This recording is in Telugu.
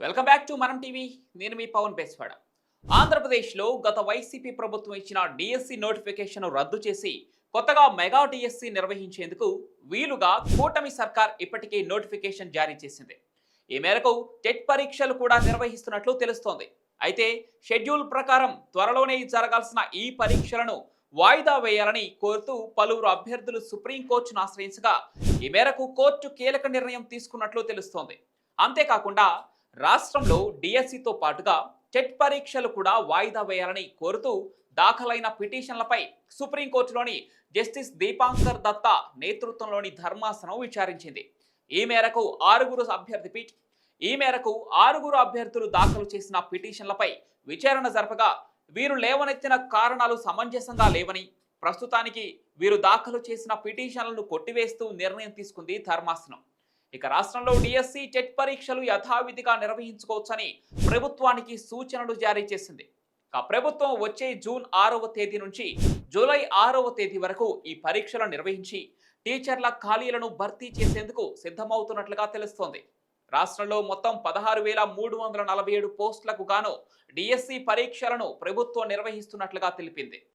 Welcome back to Manam TV నేను మీ పవన్ బేస్వాడ. ఆంధ్రప్రదేశ్లో గత వైసీపీ ప్రభుత్వం ఇచ్చిన డిఎస్సి నోటిఫికేషన్ రద్దు చేసి కొత్తగా మెగా డిఎస్సి నిర్వహించేందుకు వీలుగా కూటమి సర్కార్ ఇప్పటికే నోటిఫికేషన్ జారీ చేసింది. ఈ మేరకు టెట్ పరీక్షలు కూడా నిర్వహిస్తున్నట్లు తెలుస్తోంది. అయితే షెడ్యూల్ ప్రకారం త్వరలోనే జరగాల్సిన ఈ పరీక్షలను వాయిదా వేయాలని కోరుతూ పలువురు అభ్యర్థులు సుప్రీంకోర్టును ఆశ్రయించగా ఈ మేరకు కోర్టు కీలక నిర్ణయం తీసుకున్నట్లు తెలుస్తోంది. అంతేకాకుండా రాష్ట్రంలో డిఎస్సితో పాటుగా టెట్ పరీక్షలు కూడా వాయిదా వేయాలని కోరుతూ దాఖలైన పిటిషన్లపై సుప్రీంకోర్టులోని జస్టిస్ దీపాంకర్ దత్తా నేతృత్వంలోని ధర్మాసనం విచారించింది. ఈ మేరకు ఆరుగురు అభ్యర్థి పీఠ్ ఈ మేరకు ఆరుగురు అభ్యర్థులు దాఖలు చేసిన పిటిషన్లపై విచారణ జరపగా వీరు లేవనెత్తిన కారణాలు సమంజసంగా లేవని ప్రస్తుతానికి వీరు దాఖలు చేసిన పిటిషన్లను కొట్టివేస్తూ నిర్ణయం తీసుకుంది ధర్మాసనం. ఇక రాష్ట్రంలో డిఎస్సి టెట్ పరీక్షలు యథావిధిగా నిర్వహించుకోవచ్చని ప్రభుత్వానికి సూచనలు జారీ చేసింది. ప్రభుత్వం వచ్చే జూన్ ఆరవ తేదీ నుంచి జూలై ఆరవ తేదీ వరకు ఈ పరీక్షలు నిర్వహించి టీచర్ల ఖాళీలను భర్తీ చేసేందుకు సిద్ధమవుతున్నట్లుగా తెలుస్తోంది. రాష్ట్రంలో మొత్తం పదహారు వేల మూడు వందల నలభై ఏడు పోస్టులకు గాను డిఎస్సి పరీక్షలను ప్రభుత్వం నిర్వహిస్తున్నట్లుగా తెలిపింది.